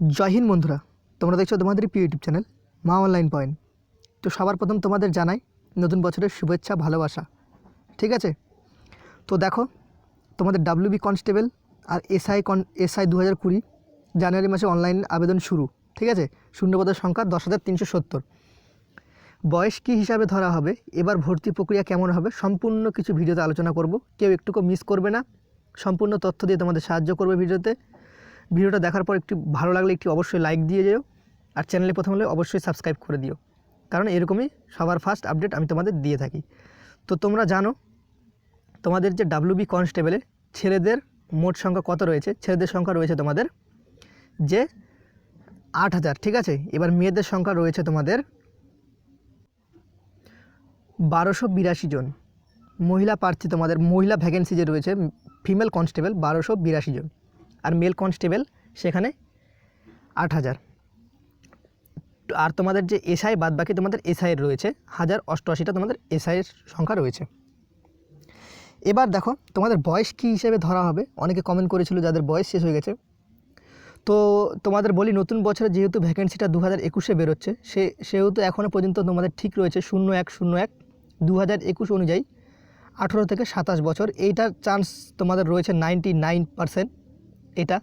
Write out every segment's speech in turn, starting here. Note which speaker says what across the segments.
Speaker 1: জয় হিন্দ বন্ধুরা, তোমরা দেখছ তোমাদের প্রিয় YouTube channel Maa online point. তো সবার প্রথম তোমাদের জানাই নতুন বছরের শুভেচ্ছা, ভালোবাসা, ঠিক আছে? তো দেখো, তোমাদের ডাব্লিউবি কনস্টেবল আর এসআই কন এসআই দু হাজার কুড়ি জানুয়ারি মাসে অনলাইন আবেদন শুরু, ঠিক আছে? শূন্যপদের সংখ্যা দশ হাজার তিনশো সত্তর। বয়স কী হিসাবে ধরা হবে, এবার ভর্তি প্রক্রিয়া কেমন হবে, সম্পূর্ণ কিছু ভিডিওতে আলোচনা করব। কেউ একটুকু মিস করবে না, সম্পূর্ণ তথ্য দিয়ে তোমাদের সাহায্য করবে ভিডিওতে। ভিডিওটা দেখার পর একটু ভালো লাগলে একটি অবশ্যই লাইক দিয়ে যেও, আর চ্যানেলে প্রথম হলে অবশ্যই সাবস্ক্রাইব করে দিও। কারণ এরকমই সবার ফার্স্ট আপডেট আমি তোমাদের দিয়ে থাকি। তো তোমরা জানো, তোমাদের যে ডাব্লিউবি কনস্টেবলে ছেলেদের মোট সংখ্যা কত রয়েছে? ছেলেদের সংখ্যা রয়েছে তোমাদের যে আট হাজার, ঠিক আছে? এবার মেয়েদের সংখ্যা রয়েছে তোমাদের বারোশো বিরাশি জন। মহিলা প্রার্থী তোমাদের, মহিলা ভ্যাকেন্সি যে রয়েছে ফিমেল কনস্টেবল বারোশো বিরাশি জন। আর মেল কনস্টেবল সেখানে আট হাজার। আর তোমাদের যে এসআই বাদ বাকি তোমাদের এসআইয়ের রয়েছে, হাজার অষ্টআশিটা তোমাদের এসআইয়ের সংখ্যা রয়েছে। এবার দেখো, তোমাদের বয়স কী হিসেবে ধরা হবে? অনেকে কমেন্ট করেছিল যাদের বয়স শেষ হয়ে গেছে। তো তোমাদের বলি, নতুন বছরে যেহেতু ভ্যাকেন্সিটা দু হাজার একুশে বেরোচ্ছে, সে, সেহেতু এখনও পর্যন্ত তোমাদের ঠিক রয়েছে শূন্য এক শূন্য এক দু হাজার একুশ অনুযায়ী আঠেরো থেকে সাতাশ বছর। এইটার চান্স তোমাদের রয়েছে নাইনটি নাইন পারসেন্ট এটা।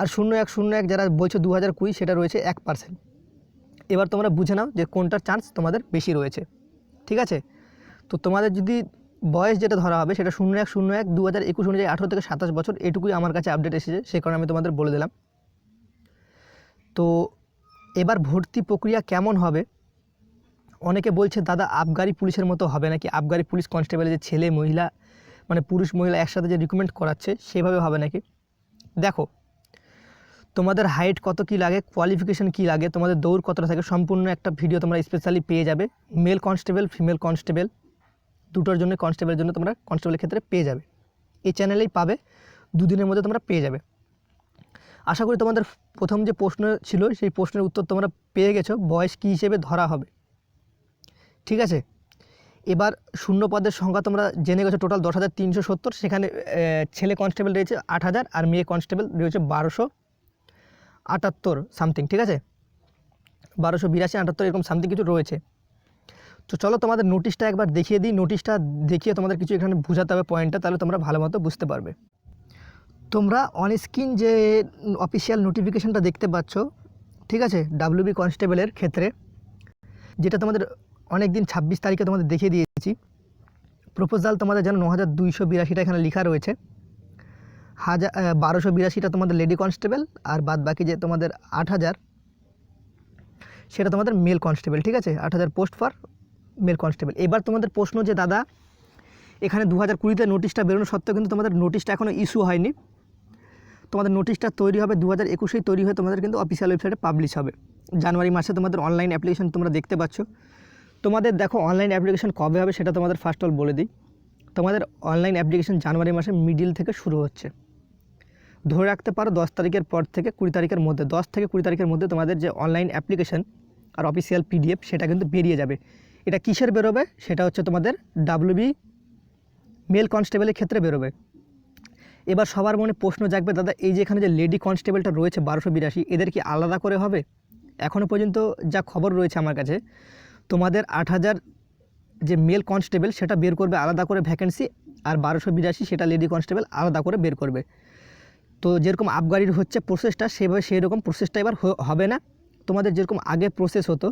Speaker 1: আর শূন্য এক শূন্য এক যারা বলছো দু হাজার কুড়ি, সেটা রয়েছে এক পার্সেন্ট এবার তোমরা বুঝে নাও যে কোনটার চান্স তোমাদের বেশি রয়েছে। ঠিক আছে? তো তোমাদের যদি বয়স যেটা ধরা হবে, সেটা শূন্য এক শূন্য এক দু হাজার একুশ অনুযায়ী আঠেরো থেকে সাতাশ বছর, এটুকুই আমার কাছে আপডেট এসেছে সে কারণে আমি তোমাদের বলে দিলাম। তো এবার ভর্তি প্রক্রিয়া কেমন হবে? অনেকে বলছে, দাদা, আবগারি পুলিশের মতো হবে নাকি? আবগারি পুলিশ কনস্টেবলের যে ছেলে, মহিলা মানে পুরুষ, মহিলা একসাথে যে রিক্রুটমেন্ট করাচ্ছে, সেভাবে হবে নাকি? দেখো, তোমাদের হাইট কত কি লাগে কোয়ালিফিকেশন কি লাগে, তোমাদের দৌড় কতটা থাকে, সম্পূর্ণ একটা ভিডিও তোমরা স্পেশালি পেয়ে যাবে। মেল কনস্টেবল ফিমেল কনস্টেবল দুটোর জন্য কনস্টেবলের জন্য তোমরা কনস্টেবলের ক্ষেত্রে পেয়ে যাবে। এই চ্যানেলেই পাবে, দুদিনের মধ্যে তোমরা পেয়ে যাবে। আশা করি তোমাদের প্রথম যে প্রশ্ন ছিল, সেই প্রশ্নের উত্তর তোমরা পেয়ে গেছো, বয়স কী হিসেবে ধরা হবে। ঠিক আছে? এবার শূন্য পদের সংখ্যা তোমরা জেনে গেছো টোটাল দশ হাজার তিনশো সত্তর, সেখানে ছেলে কনস্টেবল রয়েছে আট হাজার আর মেয়ে কনস্টেবল রয়েছে বারোশো আটাত্তর সামথিং ঠিক আছে? বারোশো বিরাশি আটাত্তর এরকম সামথিং কিছু রয়েছে। তো চলো তোমাদের নোটিশটা একবার দেখিয়ে দিই নোটিশটা দেখিয়ে তোমাদের কিছু এখানে বোঝাতে হবে পয়েন্টটা তাহলে তোমরা ভালো মতো বুঝতে পারবে। তোমরা অন স্ক্রিন যে অফিসিয়াল নোটিফিকেশানটা দেখতে পাচ্ছ, ঠিক আছে? ডাব্লিউবি কনস্টেবলের ক্ষেত্রে, যেটা তোমাদের অনেক দিন ছাব্বিশ তারিখে তোমাদের দেখিয়ে দিয়েছি। প্রপোজাল তোমাদের যেন ন হাজার দুইশো বিরাশিটা এখানে লেখা রয়েছে। হাজার বারোশো বিরাশিটা তোমাদের লেডি কনস্টেবল আর বাদ বাকি যে তোমাদের আট হাজার সেটা তোমাদের মেল কনস্টেবল, ঠিক আছে? আট হাজার পোস্ট ফর মেল কনস্টেবল। এবার তোমাদের প্রশ্ন যে, দাদা, এখানে দু হাজার কুড়িতে নোটিশটা বেরোনো সত্ত্বেও কিন্তু তোমাদের নোটিশটা এখনও ইস্যু হয়নি। তোমাদের নোটিশটা তৈরি হবে দু হাজার একুশেই তৈরি হয়ে তোমাদের কিন্তু অফিসিয়াল ওয়েবসাইটে পাবলিশ হবে। জানুয়ারি মাসে তোমাদের অনলাইন অ্যাপ্লিকেশন তোমরা দেখতে পাচ্ছ। তোমাদের দেখো অনলাইন অ্যাপ্লিকেশন কবে হবে সেটা তোমাদের ফার্স্ট অল বলে দিই। তোমাদের অনলাইন অ্যাপ্লিকেশন জানুয়ারি মাসে মিডিল থেকে শুরু হচ্ছে। ধরে রাখতে পারো দশ তারিখের পর থেকে কুড়ি তারিখের মধ্যে, দশ থেকে কুড়ি তারিখের মধ্যে তোমাদের যে অনলাইন অ্যাপ্লিকেশন আর অফিসিয়াল পিডিএফ সেটা কিন্তু বেরিয়ে যাবে। এটা কিসের বেরোবে? সেটা হচ্ছে তোমাদের ডাব্লিউবি মেল কনস্টেবলের ক্ষেত্রে বেরোবে। এবার সবার মনে প্রশ্ন জাগবে, দাদা, এই যে এখানে যে লেডি কনস্টেবলটা রয়েছে, বারোশো বিরাশি, এদের কি আলাদা করে হবে? এখনও পর্যন্ত যা খবর রয়েছে আমার কাছে তোমাদের আট হাজার যে মেল কনস্টেবল সেটা বের করবে আলাদা করে ভ্যাকেন্সি আর বারোশো বিরাশি সেটা লেডি কনস্টেবল আলাদা করে বের করবে। তো যেরকম আবগারির হচ্ছে প্রসেসটা সেভাবে সেই রকম প্রসেসটা এবার হবে না। তোমাদের যেরকম আগে প্রসেস হতো,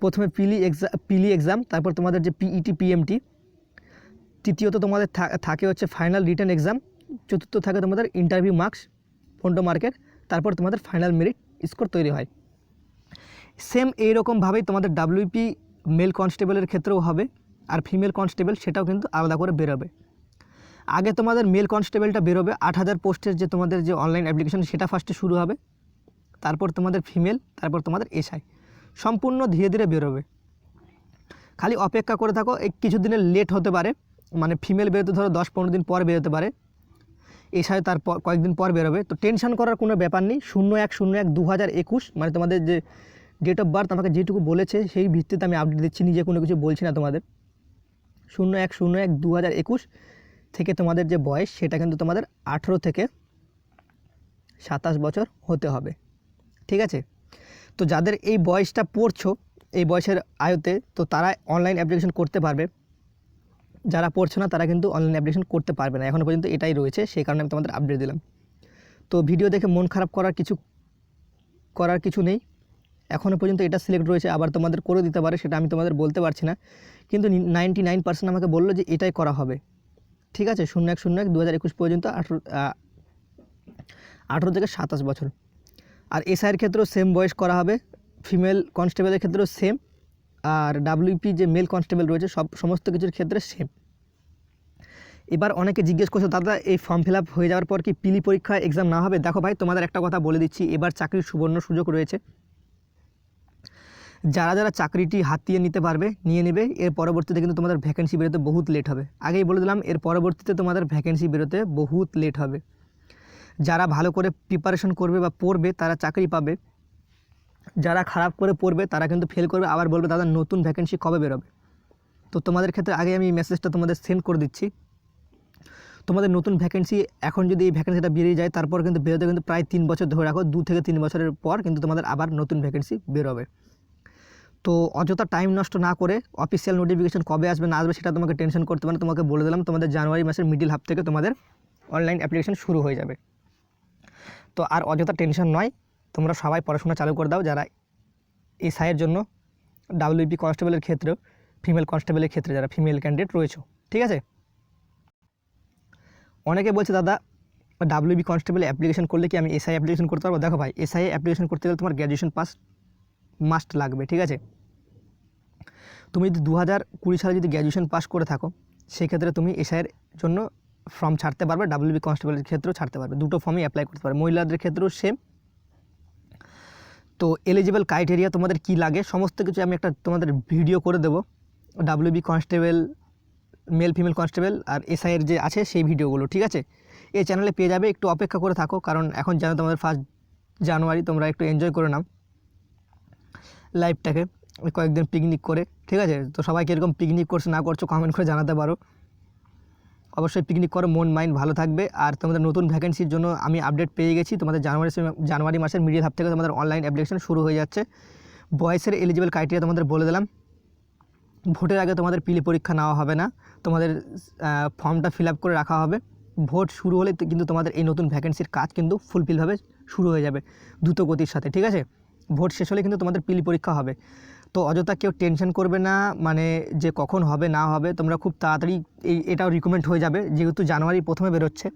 Speaker 1: প্রথমে পিলি এক্সাম পিলি এক্সাম তারপর তোমাদের যে পিইটি পিএমটি তৃতীয়ত তোমাদের থাকে হচ্ছে ফাইনাল রিটার্ন এক্সাম চতুর্থ থাকে তোমাদের ইন্টারভিউ মার্কস পন্টো মার্কের তারপর তোমাদের ফাইনাল মেরিট স্কোর তৈরি হয়। সেম এইরকমভাবেই তোমাদের ডাব্লিউপি মেল কনস্টেবলের ক্ষেত্রেও হবে, আর ফিমেল কনস্টেবল সেটাও কিন্তু আলাদা করে বেরোবে। আগে তোমাদের মেল কনস্টেবলটা বেরোবে, আট হাজার পোস্টের যে তোমাদের যে অনলাইন অ্যাপ্লিকেশন সেটা ফার্স্টে শুরু হবে, তারপর তোমাদের ফিমেল তারপর তোমাদের এসআই সম্পূর্ণ ধীরে ধীরে বেরোবে। খালি অপেক্ষা করে থাকো, এই কিছু দিনের লেট হতে পারে মানে ফিমেল বেরোতে ধরো দশ পনেরো দিন পর বেরোতে পারে এসআই তার কয়েকদিন পর বেরোবে। তো টেনশন করার কোনো ব্যাপার নেই, শূন্য এক শূন্য এক দু হাজার একুশ মানে তোমাদের যে ডেট অফ বার্থ আমাকে যেটুকু বলেছে, সেই ভিত্তিতে আমি আপডেট দিচ্ছি, নিজে কোনো কিছু বলছি না তোমাদের। শূন্য এক শূন্য এক দু হাজার একুশ থেকে তোমাদের যে বয়স, সেটা কিন্তু তোমাদের আঠেরো থেকে সাতাশ বছর হতে হবে। ঠিক আছে? তো যাদের এই বয়সটা পড়ছো, এই বয়সের আয়তে, তো তারা অনলাইন অ্যাপ্লিকেশন করতে পারবে। যারা পড়ছে না, তারা কিন্তু অনলাইন অ্যাপ্লিকেশন করতে পারবে না। এখনও পর্যন্ত এটাই রয়েছে, সেই কারণে আমি তোমাদের আপডেট দিলাম। তো ভিডিও দেখে মন খারাপ করার কিছু করার কিছু নেই। এখনও পর্যন্ত এটা সিলেক্ট রয়েছে, আবার তোমাদের করে দিতে পারে, সেটা আমি তোমাদের বলতে পারছি না। কিন্তু নাইনটি নাইন পার্সেন্ট আমাকে বলল যে এটাই করা হবে। ঠিক আছে? শূন্য এক শূন্য এক দু হাজার একুশ পর্যন্ত আঠেরো আঠেরো থেকে সাতাশ বছর। আর এসআইয়ের ক্ষেত্রেও সেম বয়স করা হবে। ফিমেল কনস্টেবলের ক্ষেত্রেও সেম আর ডাব্লিউপি যে মেল কনস্টেবল রয়েছে, সব, সমস্ত কিছুর ক্ষেত্রে সেম এবার অনেকে জিজ্ঞেস করছ, দাদা, এই ফর্ম ফিল হয়ে যাওয়ার পর কি পিলি পরীক্ষা এক্সাম না হবে? দেখো ভাই, তোমাদের একটা কথা বলে দিচ্ছি। এবার চাকরির সুবর্ণ সুযোগ রয়েছে। যারা যারা চাকরিটি হাতিয়ে নিতে পারবে, নিয়ে নেবে, এর পরবর্তীতে কিন্তু তোমাদের ভ্যাকেন্সি বেরোতে বহুত লেট হবে। আগেই বলে দিলাম, এর পরবর্তীতে তোমাদের ভ্যাকেন্সি বেরোতে বহুত লেট হবে। যারা ভালো করে প্রিপারেশন করবে বা পড়বে, তারা চাকরি পাবে। যারা খারাপ করে পড়বে, তারা কিন্তু ফেল করবে। আবার বলবে, দাদা, নতুন ভ্যাকেন্সি কবে বেরোবে? তো তোমাদের ক্ষেত্রে আগে আমি মেসেজটা তোমাদের সেন্ড করে দিচ্ছি। তোমাদের নতুন ভ্যাকেন্সি এখন যদি এই ভ্যাকেন্সিটা বেরিয়ে যায়, তারপর কিন্তু বেরোতে কিন্তু প্রায় তিন বছর ধরে রাখো। দু থেকে তিন বছরের পর কিন্তু তোমাদের আবার নতুন ভ্যাকেন্সি বেরোবে। তো অযথা টাইম নষ্ট না করে অফিসিয়াল নোটিফিকেশন কবে আসবে, না আসবে সেটা তোমাকে টেনশন করতে পারে তোমাকে বলে দিলাম, তোমাদের জানুয়ারি মাসের মিডিল হাফ থেকে তোমাদের অনলাইন অ্যাপ্লিকেশন শুরু হয়ে যাবে। তো আর অযথা টেনশন নয়, তোমরা সবাই পড়াশোনা চালু করে দাও, যারা এসআইয়ের জন্য ডাব্লিউপি কনস্টেবলের ক্ষেত্রেও ফিমেল কনস্টেবলের ক্ষেত্রে যারা ফিমেল ক্যান্ডিডেট রয়েছে, ঠিক আছে? অনেকে বলছে, দাদা ডাব্লিউবি কনস্টেবল অ্যাপ্লিকেশন করলে কি আমি এসআই অ্যাপ্লিকেশন করতে পারব? দেখো ভাই এসআই অ্যাপ্লিকেশন করতে গেলে তোমার গ্র্যাজুয়েশন পাস মাস্ট লাগবে, ঠিক আছে? তুমি যদি দু হাজার কুড়ি সালে যদি গ্র্যাজুয়েশন পাস করে থাকো, সেক্ষেত্রে তুমি এসআইয়ের জন্য ফর্ম ছাড়তে পারবে ডাব্লিউবি কনস্টেবলের ক্ষেত্রেও ছাড়তে পারবে। দুটো ফর্মই অ্যাপ্লাই করতে পারবে। মহিলাদের ক্ষেত্রেও সেম তো এলিজিবল ক্রাইটেরিয়া তোমাদের কি লাগে? সমস্ত কিছু আমি একটা তোমাদের ভিডিও করে দেবো। WB constable male female constable আর এসআইয়ের যে আছে, সেই ভিডিওগুলো ঠিক আছে? এই চ্যানেলে পেয়ে যাবে। একটু অপেক্ষা করে থাকো, কারণ এখন জানো তোমাদের ফার্স্ট জানুয়ারি তোমরা একটু এনজয় করে নাও। লাইফটাকে কয়েকদিন পিকনিক করে, ঠিক আছে? তো সবাই কীরকম পিকনিক করছে, না করছ কমেন্ট করে জানাতে পারো। অবশ্যই পিকনিক করো, মন মাইন্ড ভালো থাকবে। আর তোমাদের নতুন ভ্যাকেন্সির জন্য আমি আপডেট পেয়ে গেছি। তোমাদের জানুয়ারি জানুয়ারি মাসের মিডিয়াল হাফ থেকে তোমাদের অনলাইন অ্যাপ্লিকেশন শুরু হয়ে যাচ্ছে। বয়সের এলিজিবল ক্রাইটেরিয়া তোমাদের বলে দিলাম। ভোটের আগে তোমাদের পিলি পরীক্ষা নেওয়া হবে না। তোমাদের ফর্মটা ফিল আপ করে রাখা হবে। ভোট শুরু হলে কিন্তু তোমাদের এই নতুন ভ্যাকেন্সির কাজ কিন্তু ফুলফিলভাবে শুরু হয়ে যাবে দ্রুত গতির সাথে, ঠিক আছে? ভোট শেষ হলে কিন্তু তোমাদের পিলি পরীক্ষা হবে। তো অযথা কেউ টেনশন করবে না মানে যে কখন হবে, না হবে, তোমরা খুব তাড়াতাড়ি এই, এটাও রিকমেন্ড হয়ে যাবে, যেহেতু জানুয়ারি প্রথমে বেরোচ্ছে।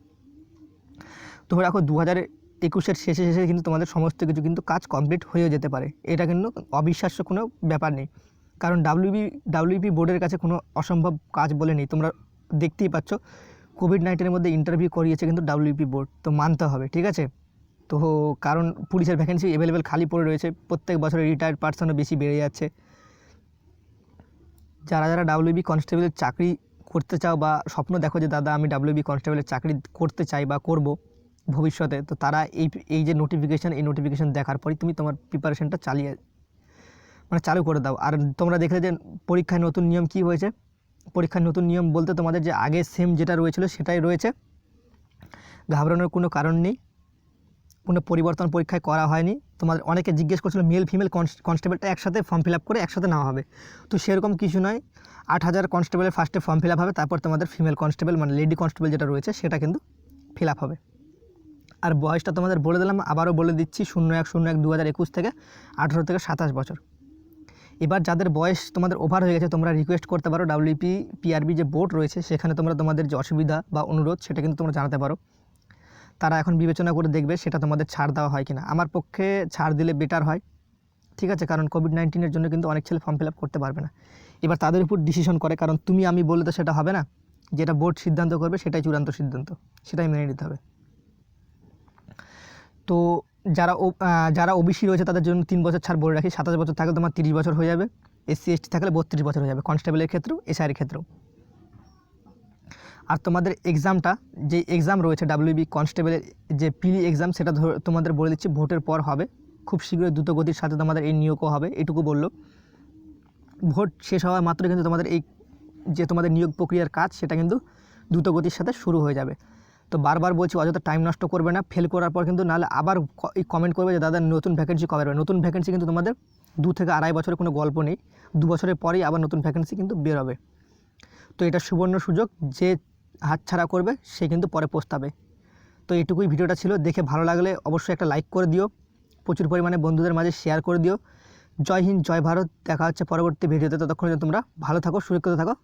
Speaker 1: তো রাখো দু হাজার একুশের শেষে শেষে কিন্তু তোমাদের সমস্ত কিছু কিন্তু কাজ কমপ্লিট হয়েও যেতে পারে। এটা কিন্তু অবিশ্বাস্য কোনো ব্যাপার নেই। কারণ ডাব্লিউবি ডাব্লিউপি বোর্ডের কাছে কোনো অসম্ভব কাজ বলে নেই। তোমরা দেখতেই পাচ্ছ কোভিড নাইন্টিনের মধ্যে ইন্টারভিউ করিয়েছে কিন্তু ডাব্লিউপি বোর্ড, তো মানতে হবে, ঠিক আছে? তো কারণ পুলিশের ভ্যাকেন্সি অ্যাভেলেবেল খালি পড়ে রয়েছে, প্রত্যেক বছরে রিটায়ার্ড পার্সনও বেশি বেড়ে যাচ্ছে। যারা যারা ডাব্লিউবি কনস্টেবলের চাকরি করতে চাও বা স্বপ্ন দেখো যে, দাদা, আমি ডাব্লিউবি কনস্টেবলের চাকরি করতে চাই বা করব ভবিষ্যতে, তো তারা এই এই যে নোটিফিকেশান এই নোটিফিকেশান দেখার পরই তুমি তোমার প্রিপারেশনটা চালিয়ে মানে চালু করে দাও। আর তোমরা দেখলে যে পরীক্ষায় নতুন নিয়ম কি হয়েছে? পরীক্ষার নতুন নিয়ম বলতে তোমাদের যে আগে সেম যেটা রয়েছিল সেটাই রয়েছে। ঘাবড়ানোর কোনো কারণ নেই। কোনো পরিবর্তন পরীক্ষায় করা হয়নি। তোমাদের অনেকে জিজ্ঞেস করছিল মেল ফিমেল কনস্টেবলটা একসাথে ফর্ম ফিল করে একসাথে নেওয়া হবে। তো সেরকম কিছু নয়। আট হাজার কনস্টেবলের ফার্স্টে ফর্ম ফিল হবে, তারপর তোমাদের ফিমেল কনস্টেবল মানে লেডি কনস্টেবল যেটা রয়েছে, সেটা কিন্তু ফিল হবে। আর বয়সটা তোমাদের বলে দিলাম, আবারও বলে দিচ্ছি, শূন্য এক শূন্য এক দু হাজার একুশ থেকে আঠেরো থেকে সাতাশ বছর। এবার যাদের বয়স তোমাদের ওভার হয়ে গেছে, তোমরা রিকোয়েস্ট করতে পারো ডাব্লিউপি পিআরবি যে বোর্ড রয়েছে, সেখানে তোমরা তোমাদের যে অসুবিধা বা অনুরোধ, সেটা কিন্তু তোমরা জানাতে পারো। তারা এখন বিবেচনা করে দেখবে সেটা তোমাদের ছাড় দেওয়া হয় কিনা। আমার পক্ষে ছাড় দিলে বেটার হয়, ঠিক আছে? কারণ কোভিড নাইন্টিনের জন্য কিন্তু অনেক ছেলে ফর্ম ফিল করতে পারবে না। এবার তাদের উপর ডিসিশন করে, কারণ তুমি আমি বললে তো সেটা হবে না। যেটা বোর্ড সিদ্ধান্ত করবে সেটাই চূড়ান্ত সিদ্ধান্ত, সেটাই মেনে নিতে হবে। তো যারা যারা ওবিসি রয়েছে তাদের জন্য তিন বছর ছাড় বলে রাখি। সাতাশ বছর থাকলে তোমার তিরিশ বছর হয়ে যাবে। এসসি এসটি থাকলে বত্রিশ বছর হয়ে যাবে। কনস্টেবলের ক্ষেত্রেও এসআইয়ের ক্ষেত্রেও। আর তোমাদের এক্সামটা যে এক্সাম রয়েছে ডাব্লিউবি কনস্টেবলের যে পিলি এক্সাম সেটা তোমাদের বলে দিচ্ছি ভোটের পর হবে। খুব শীঘ্রই দ্রুতগতির সাথে তোমাদের এই নিয়োগও হবে, এটুকু বলল। ভোট শেষ হওয়ার মাত্র কিন্তু তোমাদের এই, যে তোমাদের নিয়োগ প্রক্রিয়ার কাজ, সেটা কিন্তু দ্রুতগতির সাথে শুরু হয়ে যাবে। তো বারবার বলছি, অযথা টাইম নষ্ট করবে না ফেল করার পর কিন্তু নাহলে আবার কমেন্ট করবে যে, দাদা, নতুন ভ্যাকেন্সি কবে বেরোবে? নতুন ভ্যাকেন্সি কিন্তু তোমাদের দু থেকে আড়াই বছরের কোনো গল্প নেই। দু বছরের পরেই আবার নতুন ভ্যাকেন্সি কিন্তু বেরোবে। তো এটা সুবর্ণ সুযোগ যে হাতছাড়া করবে, সে কিন্তু পরে পোস্তাবে। তো এটুকুই ভিডিওটা ছিল। দেখে ভালো লাগলে অবশ্যই একটা লাইক করে দিও। প্রচুর পরিমাণে বন্ধুদের মাঝে শেয়ার করে দিও। জয় হিন্দ, জয় ভারত। দেখা হচ্ছে পরবর্তী ভিডিওতে। ততক্ষণ তোমরা ভালো থাকো, সুরক্ষিত থাকো।